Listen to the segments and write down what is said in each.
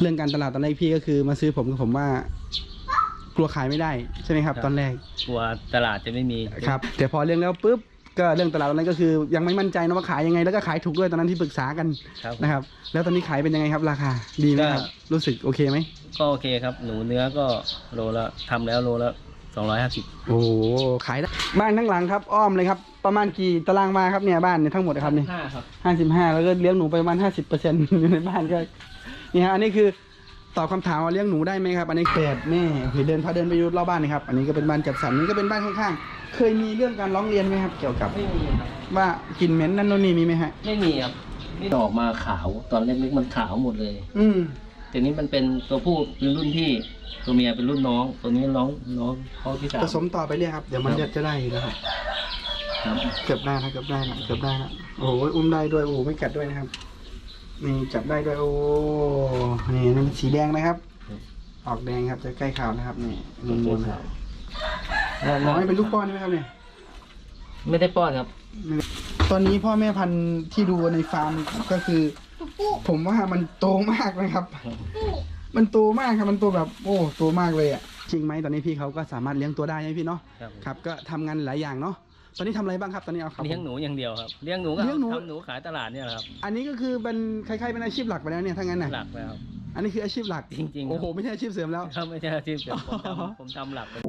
เรื่องการตลาดตอนแรกพี่ก็คือมาซื้อผมผมว่า กลัวขายไม่ได้ใช่ไหมครับ ครับ ตอนแรกกลัวตลาดจะไม่มีครับ แต่พอเรื่องแล้วปุ๊บก็เรื่องตลาดตอนนั้นก็คือ ยังไม่มั่นใจนะว่าขายยังไง แล้วก็ขายถูกด้วยตอนนั้นที่ปรึกษากันครับ นะครับ แล้วตอนนี้ขายเป็นยังไงครับ ราคาดีไหมครับ ก็ รู้สึกโอเคไหมก็โอเคครับ หนูเนื้อก็โลละทำแล้วโลละสองร้อยห้าสิบโอ้โหขายได้บ้านทั้งหลังครับ อ้อมเลยครับ ประมาณกี่ตารางวาครับเนี่ยบ้านเนี่ยทั้งหมดครับเนี่ยห้าครับ ห้าสิบห้าแล้วก็เลี้ยงหนูไปประมาณห้าสิบเปอร์เซ็นต์อยู่ในบ้านก็ นี่ฮะอันนี้คือตอบคำถามว่าเลี้ยงหนูได้ไหมครับ อันนี้เปิดแม่โอเคเดินพาเดินไปดูรอบบ้านนะครับ อันนี้ก็เป็นบ้านจัดสรรนี่ก็เป็นบ้านข้างๆ เคยมีเรื่องการร้องเรียนไหมครับ เกี่ยวกับ ไม่มีครับ ว่ากลิ่นเหม็นนั่นโน่นนี่มีไหมฮะ ไม่มีครับนี่ออกมาขาวตอนเล็กๆมันขาวหมดเลยอืมแต่นี้มันเป็นตัวผู้เป็นรุ่นพี่ตัวเมียเป็นรุ่นน้องตัวนี้น้องน้องเขาที่สามผสมต่อไปเรื่อยครับ เดี๋ยวมันจะจะได้อยู่แล้วครับครับเกือบได้นะเกือบได้นะเกือบได้นะโอ้โหอุ้มได้ด้วยโอ้โหไม่กัดด้วยนะครับ นี่จับได้ด้วยโอ้นี่นั่นสีแดงนะครับ ออกแดงครับจะใกล้ขาวนะครับนี่นูนๆครับอ๋อนี่เป็นลูกป้อนใช่ไหมครับเนี่ยไม่ได้ป้อนครับ ตอนนี้พ่อแม่พันธุ์ที่ดูในฟาร์มก็คือ ผมว่ามันโตมากนะครับ มันโตมากครับมันโตแบบ โอ้โตมากเลยอะจริงไหมตอนนี้พี่เขาก็สามารถเลี้ยงตัวได้ใช่ไหมพี่เนาะครับครับก็ทำงานหลายอย่างเนาะ ตอนนี้ทำอะไรบ้างครับตอนนี้เอาครับเลี้ยงหนูอย่างเดียวครับเลี้ยงหนูก็เลี้ยงหนูทำหนูขายตลาดเนี่ยแหละครับอันนี้ก็คือเป็นคล้ายๆเป็นอาชีพหลักไปแล้วเนี่ยถ้างั้นน่ะหลักแล้วครับ อันนี้คืออาชีพหลักจริงๆครับ โอ้โหไม่ใช่อาชีพเสริมแล้ว ครับไม่ใช่อาชีพเดียวผมทำผมทำหลักเป็น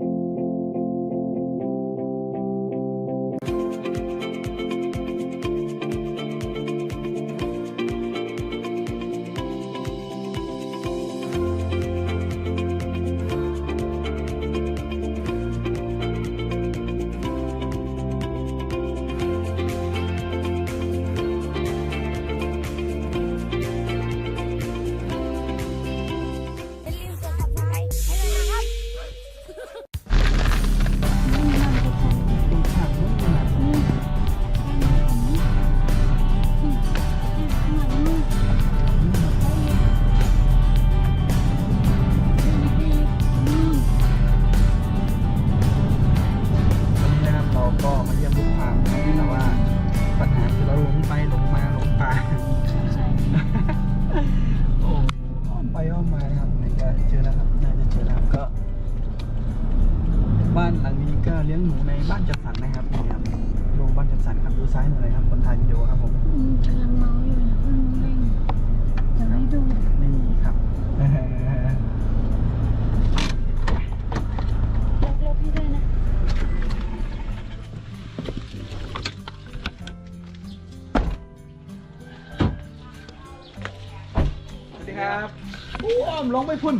ลงไปพุ่น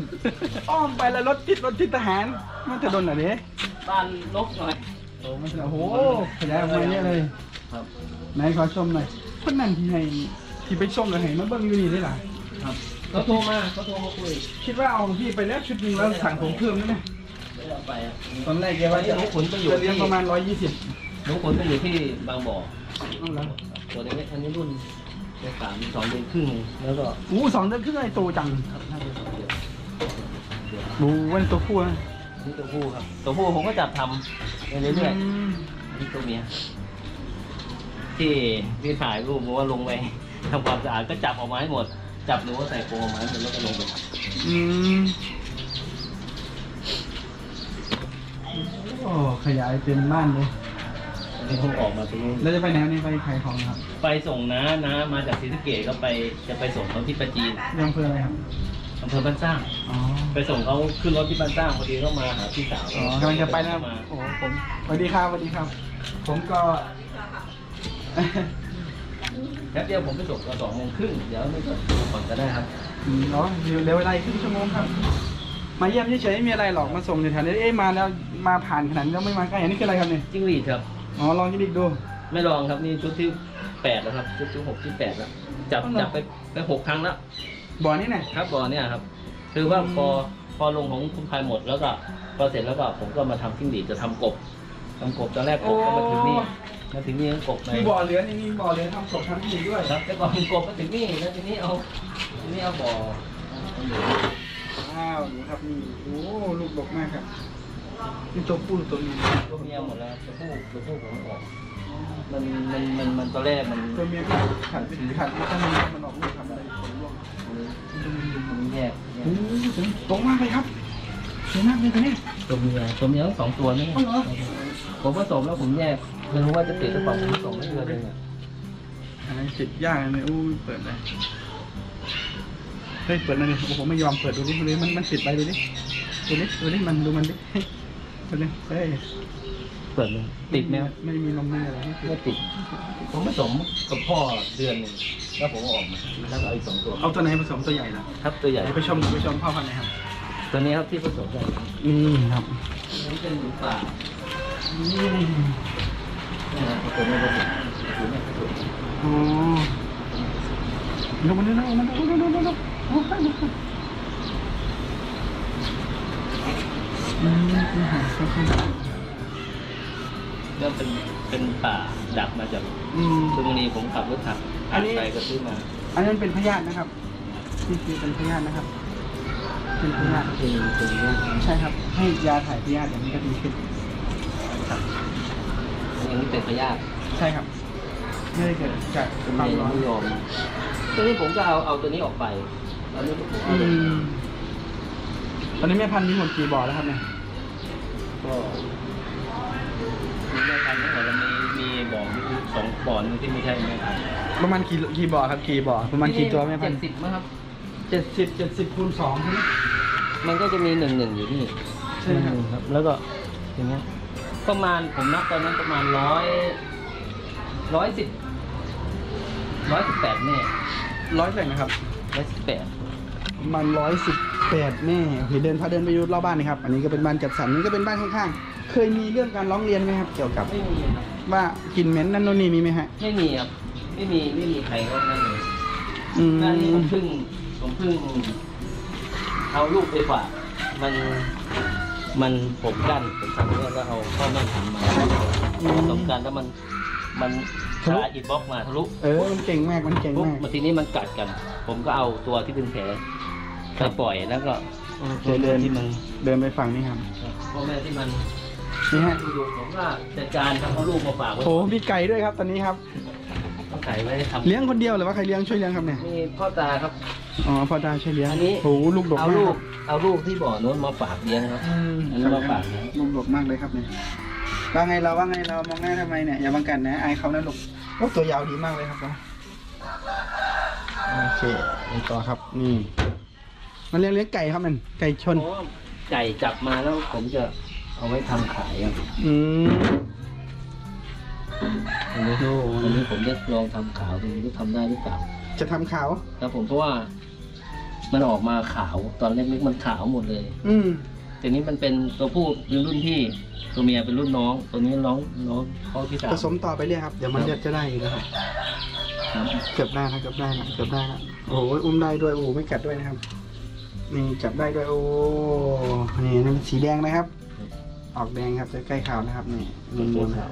อ้อมไปแล้วรถติดรถติดทหาร มันจะโดนอะไรเนี่ยบ้านลกหน่อยโอ้มันจะโอ้โหขยายออกมาเยอะเลยครับไหนขอชมหน่อยคนนั่นที่ให้ที่ไปชมเลยให้มาเบิ้งอยู่นี่ได้หรอครับเขาโทรมาเขาโทรมาคุยคิดว่าเอาของพี่ไปแล้วชุดหนึงแล้วสั่งผมเพิ่มได้ไหมไม่ได้เอาไปอะตอนแรกแกว่าจะหนูขุนก็อยู่จะเลี้ยงที่ประมาณร้อยยี่สิบหนูขุนก็อยู่ที่บางบ่อเอาละตัวเล็กๆอันนี้รุ่นเป็นสามสองเดือนครึ่งแล้วก็อู้สองเดือนครึ่งไอ้โตจังครับน่าจะสองเดือนเดือนดูวันตัวผู้นะอันนี่ตัวผู้ครับ ตัวผู้ผมก็จับทำไปเรื่อยอืมๆอันนี่ตัวเมียที่ที่ถ่ายรูปบอกว่าลงไปทำความสะอาดก็จับออกมาให้หมด จับหนูก็ใส่โฟมออกมาให้หมดแล้วก็ลงไปทอืมโอ้ขยายเต็มบ้านเลยำอันนี้ผมออกมาตรงนี้แล้วจะไปไหนนี่ไปขายของครับไปส่งน้าน้ามาจากศรีสะเกดก็ไปจะไปส่งเขาที่ประจีนยังเพื่ออะไรครับ อำเภอบ้านสร้าง อ๋อไปส่งเขาขึ้นรถที่บ้านสร้างพอดีเขามาหาพี่สาวอ๋อกำลังจะไปนะครับมาโอ้โหผมสวัสดีครับสวัสดีครับ ผมก็ แป๊บเดียวผมไปส่งก็สองโมงครึ่งเดี๋ยวไม่ก็ก่อนก็ได้ครับอืมเนาะเดี๋ยวเวลาอีกครึ่งชั่วโมงครับ มาเยี่ยมเฉยๆไม่มีอะไรหรอกมาส่งอยู่แถวนี้เอ๊ะมาแล้วมาผ่านขนาดนี้แล้วไม่มาใกล้อันนี้คืออะไรครับเนี่ยจิ้งหรีดครับ อ๋อลองจิดิกดู ไม่ลองครับนี่ชุดที่แปดแล้วครับชุดที่หกที่แปดแล้วจับอ๋อเหรอจับไปไปหกครั้งแล้ว บ่อนี่เนี่ยครับบ่อเนี่ยครับ คือว่าอืมพอพอลงของคุณพายหมดแล้วก็พอเสร็จแล้วก็ผมก็มาทำจิ้งหรีดจะทำกบทำกบตอนแรกกบก็มาถึงนี่มาถึงนี่ก็กบในมีบ่อเหลือนี่มีบ่อเหลือทำศพทำที่ด้วยครับแต่ก่อนกบมาถึงนี่แล้วทีนี้เอาทีนี้เอาบ่อเอาเหลือว้าวดูครับนี่โอ้ลูกดกมากครับนี่ตัวผู้หรือตัวเมียตัวเมียหมดแล้วตัวผู้ตัวผู้ผมออกอ๋อมันมันมันมันตอนแรกมันตัวเมียก็ขัดไปถือขัดแล้วก็มันมันออกลูกทำอะไร โอ้กโหตรงมากเลยครับสวยมากเลยตัวนี้ตัวเมียตัวเมียทั้งสองตัวนี่อ๋อเหรอผมผสมแล้วผมแยกไม่รู้ว่าจะติดหรือเปล่าผมผสมไม่เดือนเองอะอันนี้ติดยากเลยอู้เปิดเลยเฮ้ยเปิดเลยดิโอ้โหไม่ยอมเปิดดูดิดูดิมันมันติดไปดูดิดูดิดูดิมันดูมันดิเฮ้ยเปิดเฮ้ย เปิดเลยติดไหมครับไม่มีนมไม่มีอะไรไม่ติดไม่ติด ผมผสมกับพ่อเดือนหนึ่งแล้วผมเอาออกมาแล้วก็เอาอีกสองตัว เอาตัวไหนผสมตัวใหญ่ล่ะครับตัวใหญ่เดี๋ยวไปชมไปชมพ่อพันธุ์หนะครับ ตัวนี้ครับที่ผสมกันนี่ครับอันนี้เป็นหมูป่านี่นะครับตัวนี้ผสมตัวนี้ผสมอ๋อดูมันดูนะมันดูดูดูดูดูโอ้ยอืมอืมอืม ก็เป็นเป็นป่าดักมาจากอืมซึ่งวันนี้ผมขับรถถักอันนี้ ไปก็ซื้อมาอันนั้นเป็นพยาธินะครับนี่คือเป็นพยาธินะครับ เป็นพยาธิเป็นเป็นเรื่องใช่ครับ ให้ยาถ่ายพยาธิอย่างนี้ก็ดีขึ้นอันนี้เป็นพยาธิใช่ครับ ไม่ได้เกิดจากตัวความเมียร้อนไม่ยอมตัวนี้ผมก็เอาเอาตัวนี้ออกไปตอนนี้ผมเอาอืตัวนี้มตอนนี้แม่พันธุ์มีหมดกี่บ่อแล้วครับเนี่ยก็มีแม่พันธุ์ทั้งหมดแล้วมีมีบ่อมี สองบ่อนึงที่ไม่ใช่แม่พันธุ์ประมาณกี่กี่บ่อครับกี่บ่อประมาณกี่ตัวแม่พันธุ์เจ็ดสิบมั้งครับเจ็ดสิบเจ็ดสิบคูณสองใช่ไหมมันก็จะมีหนึ่งหนึ่งอยู่นี่ใช่ครับหนึ่งครับแล้วก็อย่างเงี้ยประมาณผมนับตอนนั้นประมาณร้อยร้อยสิบร้อยสิบแปดแน่ร้อยเท่าไหร่นะครับร้อยสิบแปดประมันร้อยสิบ แปดแน่โอเคเดินพาเดินไปดูรอบบ้านนะครับ อันนี้ก็เป็นบ้านจัดสรรนี่ก็เป็นบ้านข้างๆ เคยมีเรื่องการร้องเรียนไหมครับ เกี่ยวกับไม่มีครับว่ากลิ่นเหม็นนั่นโน่นนี่มีไหมฮะไม่มีครับไม่มีไม่มีใครเขานั่นเลยอืมหน้านี้ผมเพิ่งผมเพิ่งเอาลูกไปฝากมันมันผมกั้นผมทำเนี่ยแล้วเอาพ่อแม่ทำมาผสมกันแล้วมันมันชาอินบ็อกมาทะลุเออมันเก่งมากมันเก่งปุ๊บมาก มาทีนี้มันกัดกัน ผมก็เอาตัวที่เป็นแผล ไปปล่อยแล้วก็เดี๋ยวเดินที่มันเดินไปฝั่งนี้ครับพ่อแม่ที่มันนี่ฮะอยู่ๆผมก็จัดการทำเอาลูกมาฝากไว้โอ้มีไก่ด้วยครับ ตอนนี้ครับต้องไก่ไว้ทำเลี้ยงคนเดียวหรือว่าใครเลี้ยงช่วยเลี้ยงครับเนี่ยนี่พ่อตาครับอ๋อพ่อตาช่วยเลี้ยงอันนี้โอ้โหลูกดกเอามากลูคกรับเอาลูกที่บ่อโน้นมาฝากเลี้ยงครับ อืมอันนี้มาฝากเลี้ยง ลูกดกมากเลยครับเนี่ยว่าไงเราว่าไงเรามองหน้าทำไมเนี่ยอย่าบังกันนะอายเขานะลูกโอ้ตัวยาวดีมากเลยครับเราโอเคไปต่อครับนี่ มันเลี้ยงเลี้ยงไก่ครับมันไก่ชน เพราะว่าไก่จับมาแล้วผมจะเอาไว้ทำขายครับอืมอันนี้โอ้อันนี้ผมจะลองทำขาวดูว่าทำได้หรือเปล่าจะทำขาว ครับผมเพราะว่า มันออกมาขาวตอนเล็กๆมันขาวหมดเลยอืมทีนี้มันเป็นตัวผู้เป็นรุ่นพี่ ตัวเมียเป็นรุ่นน้อง ตัวนี้น้องน้องข้อที่สามผสมต่อไปเรื่อยครับ เดี๋ยวมันจะจะได้อยู่นะครับครับ เกือบได้นะเกือบได้นะเกือบได้นะโอ้โหอุ้มได้ด้วยโอ้โหไม่กัดด้วยนะครับ นี่จับได้ด้วยโอ้นี่นั่นสีแดงนะครับ ออกแดงครับจะใกล้ขาวนะครับนี่นวลๆครับ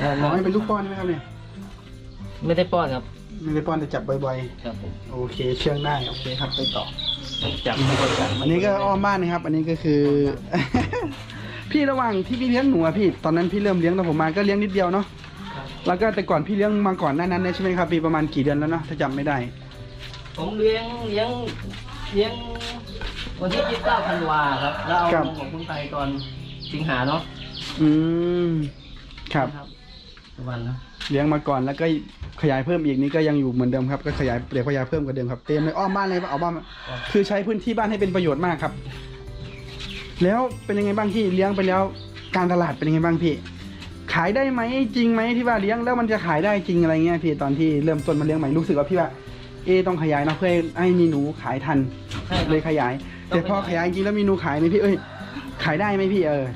อ๋อนี่เป็นลูกป้อนใช่ไหมครับเนี่ยไม่ได้ป้อนครับ ไม่ได้ป้อนแต่จับบ่อยครับผมๆโอเคเชื่องได้โอเคครับไปต่อจับไม่ค่อยจับอันนี้ก็อ้อมบ้านนะครับ อันนี้ก็คือ พี่ระหว่างที่พี่เลี้ยงหนูอะพี่ ตอนนั้นพี่เริ่มเลี้ยงตอนผมมาก็เลี้ยงนิดเดียวเนาะแล้วก็แต่ก่อนพี่เลี้ยงมาก่อนหน้านั้นเนี่ยใช่ไหมครับพี่ประมาณกี่เดือนแล้วเนาะถ้าจำไม่ได้ ผมเลี้ยงเลี้ยง เลี้ยงวันที่ยี่สิบเก้าธันวาครับ แล้วเอาครับ ลงของคุณไปตอนสิงหาเนาะอืม ครับประมาณนะเลี้ยงมาก่อนแล้วก็ขยายเพิ่มอีกนี่ก็ยังอยู่เหมือนเดิมครับ ก็ขยายเดี๋ยวขยายเพิ่มกว่าเดิมครับ เต็มเลยอ้อมบ้านเลยเอาบ้านมาคือใช้พื้นที่บ้านให้เป็นประโยชน์มากครับ แล้วเป็นยังไงบ้างพี่เลี้ยงไปแล้ว การตลาดเป็นยังไงบ้างพี่ ขายได้ไหมจริงไหมที่ว่าเลี้ยงแล้วมันจะขายได้จริงอะไรเงี้ยพี่ตอนที่เริ่มต้นมาเลี้ยงใหม่รู้สึกว่าพี่ว่าเอะต้องขยายเนาะเพื่อให้มีหนูขายทัน ใช่ครับ เลยขยาย แต่พอขยายจริงแล้วมีหนูขายไหมพี่เอ้ย ขายได้ไหมพี่เออ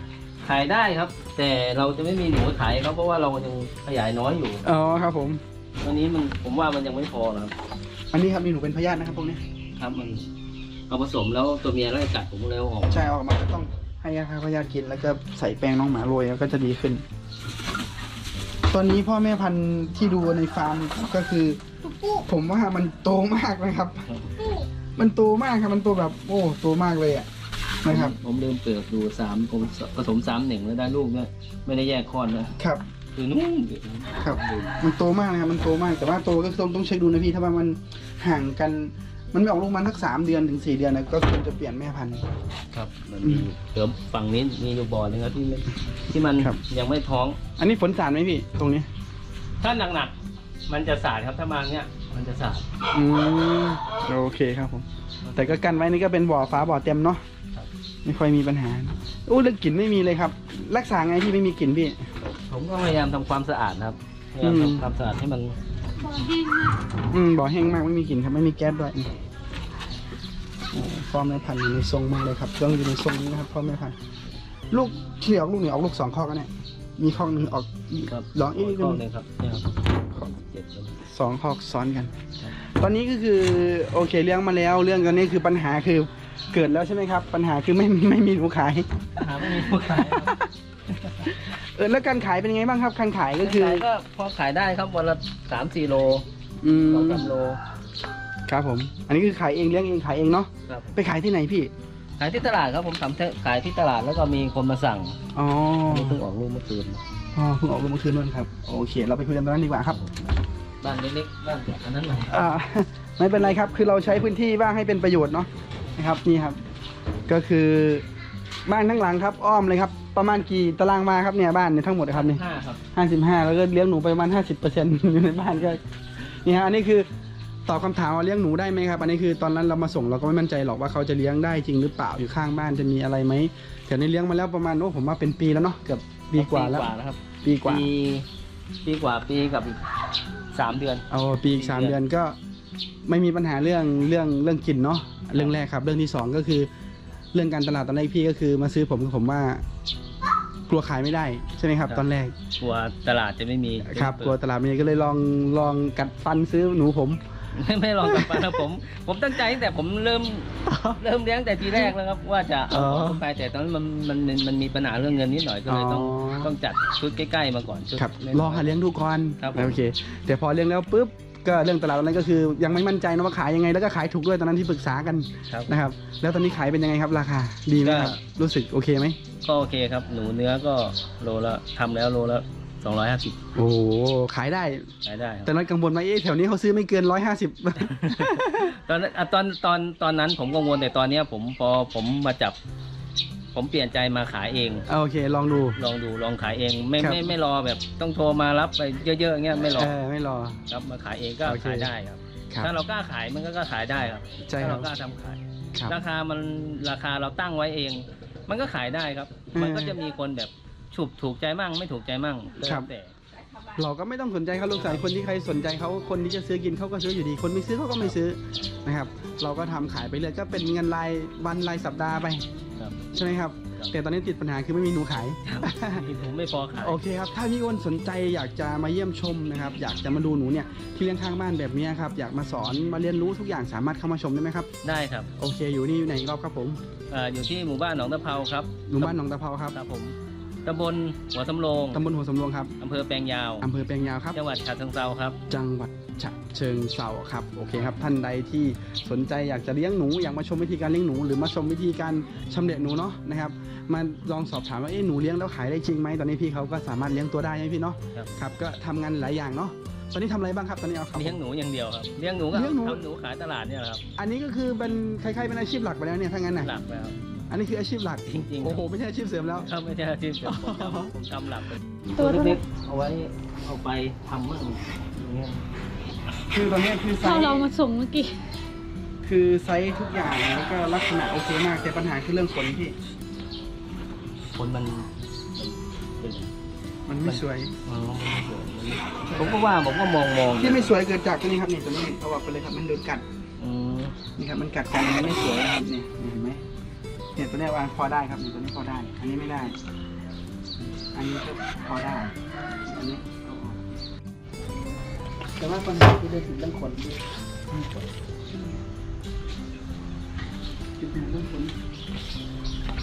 ขายได้ครับ แต่เราจะไม่มีหนูขายเขาเพราะว่าเรายังขยายน้อยอยู่อ๋อครับผมวันนี้มันผมว่ามันยังไม่พอนะครับอันนี้ครับมีหนูเป็นพยาธินะครับพวกนี้ ครับมันเอาผสมแล้วตัวเมียไล่กัดผมแล้วออกใช่ออกมาก็ต้องให้ยาฆ่าพยาธิกินแล้วก็ใส่แป้งน้องหมาโรยแล้วก็จะดีขึ้น ตอนนี้พ่อแม่พันธุ์ที่ดูในฟาร์มก็คือ ผมว่ามันโตมากนะครับ มันโตมากครับมันโตแบบโอ้โตมากเลยอะนะครับ ผมลืมเปลือกดูสามผมผสมสามหนึ่งแล้วได้ลูกเนี่ยไม่ได้แยกคลอดนะครับ คือนู้นครับ มันโตมากนะครับมันโตมากแต่ว่าโตก็ต้องต้องเช็คดูนะพี่ถ้าว่ามันห่างกัน มันไม่ออกลูกมันสักสามเดือนถึงสี่เดือนนะก็ควรจะเปลี่ยนแม่พันธุ์ ครับมันมีอยู่เดี๋ยวฝั่งนี้มีอยู่บ่อนึงครับที่ไม่ที่มันครับ ยังไม่ท้อง อันนี้ฝนสารไหมพี่ ตรงนี้ถ้าหนักๆมันจะสาดครับถ้ามาเนี้ย มันจะสาดอืมโอเคครับผม แต่ก็กันไว้นี่ก็เป็นบ่อฟ้าบ่อเต็มเนาะครับไม่ค่อยมีปัญหาอู้เรื่องกลิ่นไม่มีเลยครับ รักษาไงที่ไม่มีกลิ่นพี่ ผมก็พยายามทำความสะอาดนะครับพยายามอืมทำความสะอาดให้มันอืมบ่อแห้งมากไม่มีกลิ่นครับไม่มีแก๊สด้วยโอ้ฟอร์มแม่พันธุ์อยู่ในทรงมากเลยครับต้องอยู่ในทรงนี้นะครับพ่อแม่พันธุ์ลูกที่ออกลูกเนี่ยออกลูกสองข้อกันเนี่ยมีข้อหนึ่งออกครับลองอีกข้อนึงหนึ่งครับเนี่ยครับเจ็ดเลยสองข้อซ้อนกันครับตอนนี้ก็คือโอเคเลี้ยงมาแล้วเรื่องตอนนี้คือปัญหาคือเกิดแล้วใช่ไหมครับ ปัญหาคือไม่ไม่มีหนูขายหาไม่มีผู้ขายครับเออแล้วการขายเป็นยังไงบ้างครับการขายก็คือขายก็พอขายได้ครับวันละสามสี่โลอืมสองสามโลครับผม อันนี้คือขายเองเลี้ยงเองขายเองเนาะครับไปขายที่ไหนพี่ ขายที่ตลาดครับผมทำขายที่ตลาดแล้วก็มีคนมาสั่งอ๋ออันนี้เพิ่งออกลูกเมื่อคืนอ๋อเพิ่งออกรูปเมื่อคืนนู่นครับ โอเค เราไปคุยกันตรงนั้นดีกว่าครับ บ้านเล็กๆบ้านอันนั้นหน่อยอ่า ไม่เป็นไรครับ คือเราใช้พื้นที่ว่างให้เป็นประโยชน์เนาะนะครับนี่ครับ ก็คือบ้านทั้งหลังครับ อ้อมเลยครับ ประมาณกี่ตารางวาครับเนี่ยบ้านเนี่ยทั้งหมดครับเนี่ยห้าครับห้าสิบห้าแล้วก็เลี้ยงหนูไปประมาณห้าสิบเปอร์เซ็นต์อยู่ในบ้านก็นี่ฮะอันนี้คือตอบคำถามว่าเลี้ยงหนูได้ไหมครับ อันนี้คือตอนนั้นเรามาส่งเราก็ไม่มั่นใจหรอกว่าเขาจะเลี้ยงได้จริงหรือเปล่าอยู่ข้างบ้านจะมีอะไรไหมแต่นี่เลี้ยงมาแล้วประมาณโอ้ผมว่าเป็นปีแล้วเนาะเกือบปีกว่าแล้วปีแล้วครับ ปีกว่า ปีปีกว่าปีกับอีก สามเดือน เอาปีอีกสามปีเดืเดืออนนก็ไม่มีปัญหาเรื่องเรื่องเรื่องกลิ่นเนาะเรื่องแรกครับ เรื่องที่สองก็คือ เรื่องการตลาดตอนแรกพี่ก็คือมาซื้อผมผมว่า กลัวขายไม่ได้ใช่ไหมครับ ตอนแรกกลัวตลาดจะไม่มีครับกลัวตลาดไม่ดีก็เลยลองลองกัดฟันซื้อหนูผม ไม่ไม่ลองกลับมาครับผม ผมตั้งใจตั้งแต่ผมเริ่มเริ่มเลี้ยงแต่ทีแรกแล้วครับ ว่าจะเอาอ๋อของไปแต่ตอนนั้นมันมันมันมันมีปัญหาเรื่องเงินนิดหน่อยก็เลยต้องอ๋อ ต้องจัดชุดใกล้ ๆ มาก่อนชุดครับน้ยๆลองหาเลี้ยงดูก่อนครับผม โอเค แต่พอเลี้ยงแล้วปุ๊บก็เรื่องตลาดตอนนั้นก็คือยังไม่มั่นใจนะว่าขายยังไงแล้วก็ขายถูกด้วยตอนนั้นที่ปรึกษากันครับ นะครับ แล้วตอนนี้ขายเป็นยังไงครับราคาดีไหมครับก็รู้สึกโอเคไหมก็โอเคครับ หนูเนื้อก็โลละทำแล้วโลละ สองร้อยห้าสิบโอ้โหขายได้ ขายได้ครับ แต่นั้นกังวลว่าเอ๊ะแถวนี้เขาซื้อไม่เกินร้อยห้าสิบ ตอนนั้นอะตอนตอนตอนนั้นผมกังวลแต่ตอนเนี้ยผมพอผมมาจับ ผมเปลี่ยนใจมาขายเอง โอเค ลองดู ลองดูลองขายเองไม่ครับ ไม่ไม่รอแบบต้องโทรมารับไปเยอะๆอย่างเงี้ยไม่รอเออไม่รอ ครับมาขายเองก็โอเค ขายได้ครับ ครับถ้าเรากล้าขายมันก็กล้าขายได้ครับใช่ถ้าครัเราบกล้าทำขาย ครับ ราคามันราคาเราตั้งไว้เอง มันก็ขายได้ครับอืมมันก็จะมีคนแบบ ฉุบถูกใจมั่งไม่ถูกใจมั่งแล้วครับแต่เราก็ไม่ต้องสนใจเขาลูกสายคนที่ใครสนใจเขาคนที่จะซื้อกินเขาก็ซื้ออยู่ดี คนไม่ซื้อเขาก็ไม่ซื้อนะครับ เราก็ทำขายไปเรื่อยก็เป็นเงินรายวันรายสัปดาห์ไปครับ ใช่ไหมครับ แต่ตอนนี้ติดปัญหาคือไม่มีหนูขายมีผมไม่พอขายโอเคครับถ้ามีคนสนใจอยากจะมาเยี่ยมชมนะครับ อยากจะมาดูหนูเนี่ยที่เลี้ยงข้างบ้านแบบเนี้ยครับอยากมาสอนมาเรียนรู้ทุกอย่างสามารถเข้ามาชมได้ไหมครับ ได้ครับโอเค อยู่นี่อยู่ไหนอีกรอบครับผมเอ่ออยู่ที่หมู่บ้านหนองตะเภาครับหนูบ้านหนองตะเภาครับครับผม ตำบลหัวสำโรงตำบลหัวสำโรงครับอำเภอแปลงยาวอำเภอแปลงยาวครับ จังหวัดฉะเชิงเทราครับ จังหวัดฉะเชิงเทราครับ โอเคครับ ท่านใดที่สนใจอยากจะเลี้ยงหนู อยากมาชมวิธีการเลี้ยงหนู หรือมาชมวิธีการชำเละหนูเนาะนะครับ มาลองสอบถามว่า เอ๊ะหนูเลี้ยงแล้วขายได้จริงไหมตอนนี้พี่เขาก็สามารถเลี้ยงตัวได้ใช่ไหมพี่เนาะ ครับ ครับ ก็ทำงานหลายอย่างเนาะ ตอนนี้ทำอะไรบ้างครับตอนนี้เอาครับ เลี้ยงหนูอย่างเดียวครับ เลี้ยงหนูก็เลี้ยงหนู ทำหนูขายตลาดเนี่ยแหละครับ อันนี้ก็คือเป็นคล้ายๆเป็นอาชีพหลักไปแล้วเนี่ยถ้างั้นน่ะหลักไปครับ อันนี้คืออาชีพหลักจริงๆ โอ้โหไม่ใช่อาชีพเสริมแล้วถ้าไม่ใช่อาชีพเสริมผมทำผมทำหลักเป็นตัตัววเท่าไหร่เล็กๆเอาไว้เอาไปทำมั่งอย่างเงี้ยคือตอนนี้คือไซถ้าส์เรามาส่งเมื่อกี้ คือไซส์ทุกอย่างแล้วก็ลักษณะโอเคมากแต่ปัญหาคือเรื่องขนพี่คนมันมันเป็นมันไม่สวยอ๋อผมก็ว่าผมก็มองมองที่ไม่สวยเกิดจากตัวนี้ครับนี่ตัวนี้เขาบอกไปเลยครับมันโดนกัดอืมนี่ครับมันกัดกันมันไม่สวยนะครับเนี่ยเห็นไหม เนี่ยตัวเนี้ยวางพอได้ครับเนี่ยตัวนี้พอได้ อันนี้ไม่ได้ อันนี้ก็พอได้ อันนี้เอาออกแต่ว่าปัญหาที่ได้ถึงเรื่องขนที่จุดหนึ่งเรื่องขน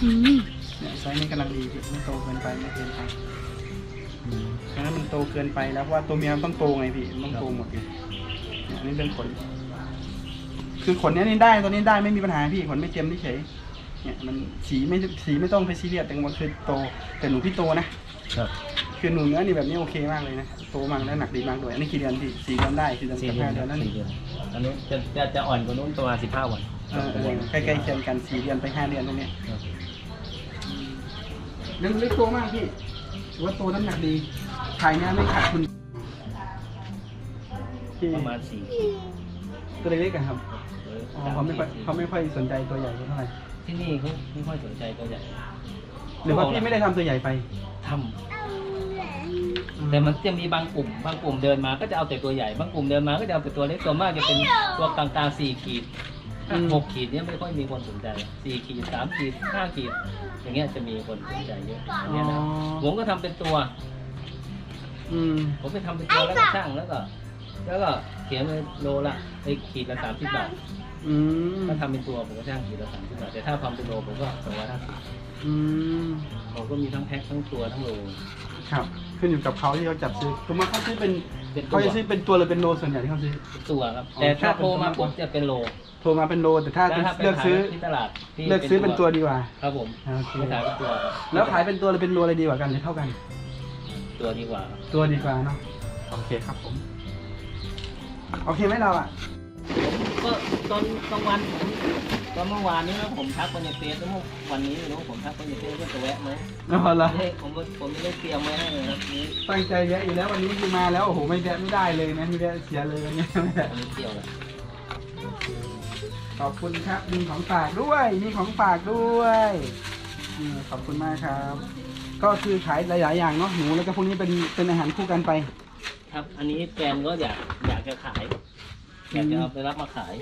อืมเนี่ยไซส์นี้กำลังดีพี่ไม่โตเกินไปไม่เกินไปเพราะฉะนั้นมันโตเกินไปแล้วเพราะว่าตัวเมียมันต้องโตไงพี่มันต้องโตหมดเลยเนี่ยอันนี้เรื่องขน คือขนเนี้ยนี่ได้ตัวนี้ได้ไม่มีปัญหาพี่ขนไม่เต็มเฉยๆ เนี่ยมันสีไม่สีไม่ต้องไปซีเรียสแต่ว่าคือโตแต่หนูพี่โตนะครับคือหนูเนื้อนี่แบบนี้โอเคมากเลยนะโตมากและหนักดีมากด้วยอันนี้กี่เดือนพี่สี่เดือนได้สี่เดือนสี่กับเดือห้านเดือนนั่นสี่เดือนอันนี้จะจะจะอ่อนกว่านู้นประมาณสิบห้าวันเออเออใกล้ๆเคียงกันสี่เดือนไปห้าเดือนตรงนี้ยครับเรื่องเล็กโตมากพี่ถือว่าโตน้ำหนักดีขายเนี้ยไม่ขาดทุนพี่ประมาณสี่ตัวเล็กๆอะครับอ๋อเขาไม่ค่อยเขาไม่ค่อยสนใจตัวใหญ่เท่าไหร่ ที่นี่เขาไม่ค่อยสนใจตัวใหญ่หรือว่าพี่ไม่ได้ทำตัวใหญ่ไปทำ แต่มันจะมีบางกลุ่ม บางกลุ่มเดินมาก็จะเอาแต่ตัวใหญ่ บางกลุ่มเดินมาก็จะเอาแต่ตัวเล็กตัวมากจะเป็นตัวกลางๆสี่ขีดอืมหกขีดเนี่ยไม่ค่อยมีคนสนใจสี่ขีดสามขีดห้าขีด อย่างเงี้ยจะมีคนสนใจเยอะอันอ๋เนี้ยนะอผมก็ทำเป็นตัว อืมผมไปทำเป็นตัวแล้วก็ช่างแล้วก็ แล้วก็เขียนเลยโลละไอ้ขีดละสามสิบบาท อืมถ้าทำเป็นตัวผมก็ช่างขีดละสามสิบบาทแต่ถ้าทำเป็นโลผมก็สองร้อยห้าสิบอืมผมก็มีทั้งแพ็คทั้งตัวทั้งโล ครับ ขึ้นอยู่กับเขาที่เขาจับซื้อคือมาเขาซื้อเป็นเป็นตัเขาวจะซื้อเป็นตัวหรือเป็นโลส่วนใหญ่ที่เขาซื้อ เป็นตัวครับอ๋อแต่ถ้าชอบเป็นโทรมาตัวปุ๊บจะเป็นโลโทรมาเป็นโลแต่ถ้าแล้วถ้าไปเลือกซื้อขายที่ตลาดที่เลือกซื้อเป็นตัวดีกว่า ครับผมโอเคไม่ขายเป็นตัวครับแล้วขายเป็นตัวหรือเป็นโลอะไรดีกว่ากันหรือเท่ากัน ตัวดีกว่าครับ ตัวดีกว่าเนาะโอเคครับผม โอเคไหมเราอะ ก็ตอนกลางวันผมตอนเมื่อวานนี้นะผมทักไปในเฟซแล้วเมื่อวันนี้ไม่รู้ผมทักไปในเฟซว่าจะแวะไหมนอนละเฮ้ยผมผมไม่ได้เตรียมไว้ให้เลยครับนี้ตั้งใจแวะอยู่แล้ววันนี้คือมาแล้วโอ้โหไม่แวะไม่ได้เลยนะไม่แวะเสียเลยวันนี้ไม่แวะผมไม่เที่ยวแล้วขอบคุณครับมีของฝากด้วยมีของฝากด้วยนี่ขอบคุณมากครับ ก็คือขายหลายๆอย่างเนาะหนูแล้วก็พวกนี้เป็นเป็นอาหารคู่กันไป ครับ อันนี้แฟนก็อยากอยากจะขาย อยากจะเอาไปรับมาขาย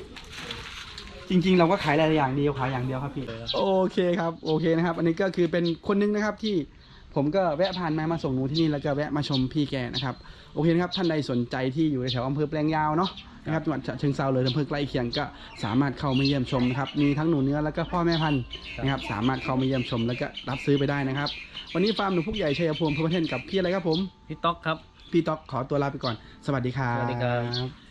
จริง ๆ เราก็ขายหลายอย่างเดียวขายอย่างเดียวครับพี่ โอเคครับโอเคนะครับ อันนี้ก็คือเป็นคนนึงนะครับที่ผมก็แวะผ่านมามาส่งหนูที่นี่แล้วก็แวะมาชมพี่แกนะครับโอเคนะครับท่านใดสนใจที่อยู่ในแถวอำเภอแปลงยาวเนาะนะครับจังหวัดฉะเชิงเซาเลยอำเภอใกล้เคียงก็สามารถเข้ามาเยี่ยมชมนะครับมีทั้งหนูเนื้อแล้วก็พ่อแม่พันธุ์นะครับสามารถเข้ามาเยี่ยมชมแล้วก็รับซื้อไปได้นะครับ วันนี้ฟาร์มหนูพุกใหญ่ชัยภูมิพระเทนกับพี่อะไรครับผมพี่ต๊อกครับ พี่ต๊อกขอตัวลาไปก่อน สวัสดีครับ สวัสดีครับ